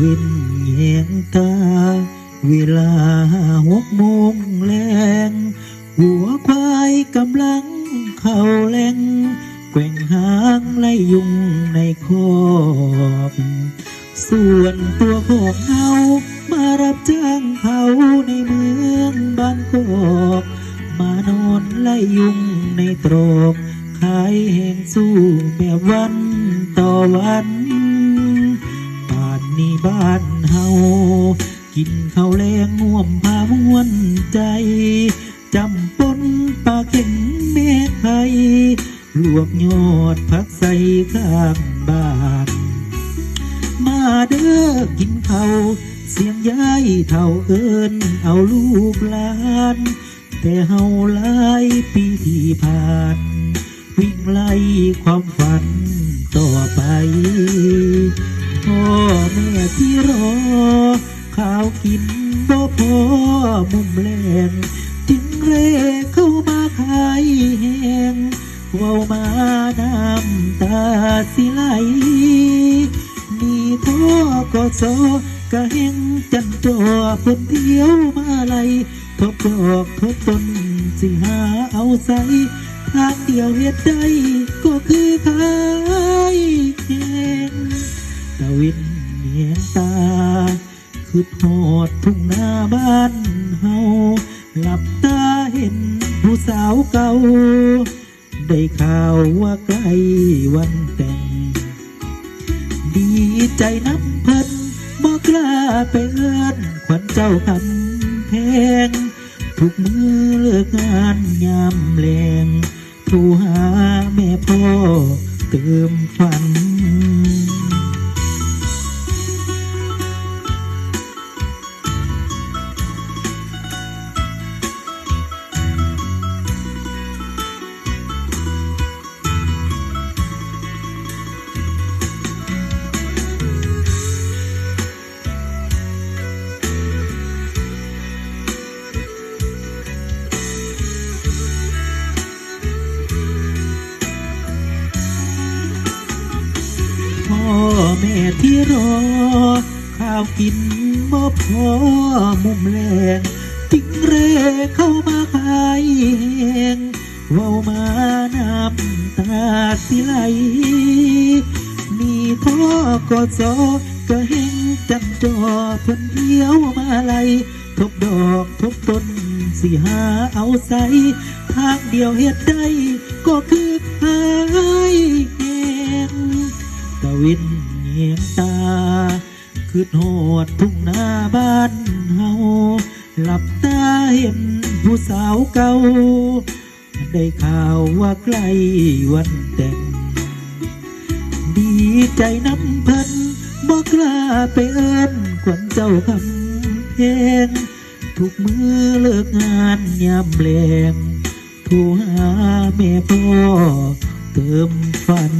วินเวลาหกโมงแรงหัวควายกำลังเข้าแหลงแกว่งหางไล่ยุงในคอกส่วนตัวของเฮามารับจ้างเขาในเมืองบางกอกมานอนไล่ยุงในตรอกขายแห่งสู้แบบวันต่อวัน นนี้บ้านเฮา กินข้าวแรงง่วมพามวนใจ จำปนปลาเข็งแม่ไข่ลวกยอดผักใส่ข้างบ้าน มาเด้อกินข้าวเสียงยายเท่าเอินเอาลูกหลาน แต่เฮาหลายปีที่ผ่าน วิ่งไล่ความฝันต่อไป แม่ที่รอ ข้าวกินบ่พอมุมแรงจึงเร่เข้ามาขายแหงเว้ามาน้ำตาสิไหลมีท่อก็โซกะเฮงจันจอเพิ่นเที่ยวมาไลยทบดอกทบต้นสิหาเอาใสทางเดียวเฮ็ดได้ก็คือขายแหงตะวิน ตาคือทอดทุ่งนาบ้านเฮาหลับตาเห็นผู้สาวเก่า ได้ข่าวว่าใกล้วันแต่ง ดีใจน้ำเพันบอกล้าไปเอื้อนขวัญเจ้าคำแพงทุกมือเลิกงานยามแลงโทรหาแม่พ่อเติมฝัน พ่อแม่ที่รอ ข้าวกินบ่พอมุมแรงจิงเรเข้ามาขายแหงเว้ามาน้ำตาสิไหลมีท่อก็จอกะเฮงจันจอเพิ่นเที่ยวมาไลยทบดอกทบต้นสิหาเอาใสทางเดียวเฮ็ดได้ก็คือขาย วินเงียงตาคือโหดทุ่งนาบ้านเฮาหลับตาเห็นผู้สาวเก่า ได้ข่าวว่าใกล้วันแต่ง ดีใจน้ำเพันบอกกล้าไปเอิ้นขวัญเจ้าคำเพงทุกมือเลิกงานยามแลงโทรหาแม่พ่อเติมฝัน